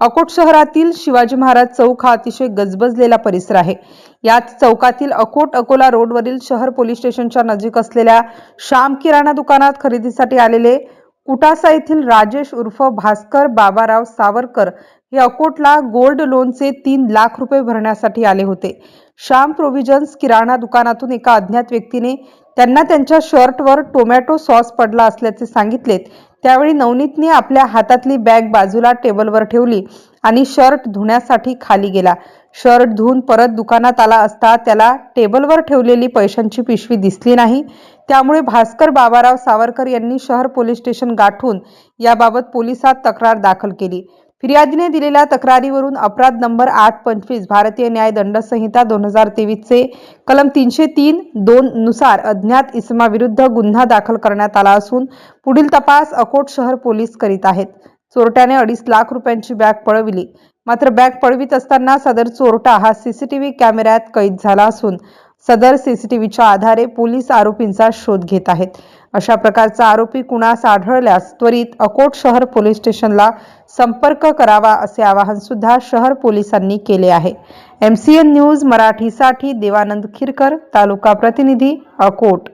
अकोट शहरातील शिवाजी महाराज चौक हा अतिशय गजबजलेला परिसर आहे. याच चौकातील अकोट अकोला रोडवरील शहर पोलीस स्टेशनच्या नजीक असलेल्या श्याम किराणा दुकानात खरेदीसाठी आलेले कुटासा येथील राजेश उर्फ भास्कर बाबाराव सावरकर हे अकोटला गोल्ड लोनचे तीन लाख रुपये भरण्यासाठी आले होते. श्याम प्रोव्हिजन्स किराणा दुकानातून एका अज्ञात व्यक्तीने त्यांना त्यांच्या शर्टवर टोमॅटो सॉस पडला असल्याचे सांगितलेत. त्यावेळी नवनीतने आपल्या हातातली बॅग बाजूला टेबलवर ठेवली आणि शर्ट धुण्यासाठी खाली गेला. शर्ट धुवून परत दुकानात आला असता त्याला टेबलवर ठेवलेली पैशांची पिशवी दिसली नाही. त्यामुळे भास्कर बाबाराव सावरकर यांनी शहर पोलीस स्टेशन गाठून याबाबत पोलिसात तक्रार दाखल केली. फिर्यादीने दिलेल्या तक्रारीवरून अपराध नंबर आठ पंचवीस भारतीय न्याय दंड संहिता दोन हजार तेवीसचे कलम तीनशे तीन दोन नुसार अज्ञात इसमाविरुद्ध गुन्हा दाखल करण्यात आला असून पुढील तपास अकोट शहर पोलीस करीत आहेत. चोरट्याने अडीच लाख रुपयांची बॅग पळविली. मात्र बॅग पळवित असताना सदर चोरटा हा सीसीटीव्ही कॅमेऱ्यात कैद झाला असून सदर सीसीटीव्हीच्या आधारे पोलीस आरोपींचा शोध घेत आहेत. अशा प्रकारचा आरोपी कुणास आढळल्यास त्वरित अकोट शहर पोलीस स्टेशनला संपर्क करावा असे आवाहन सुद्धा शहर पोलिसांनी केले आहे. एम सी एन न्यूज मराठीसाठी देवानंद खिरकर तालुका प्रतिनिधी अकोट.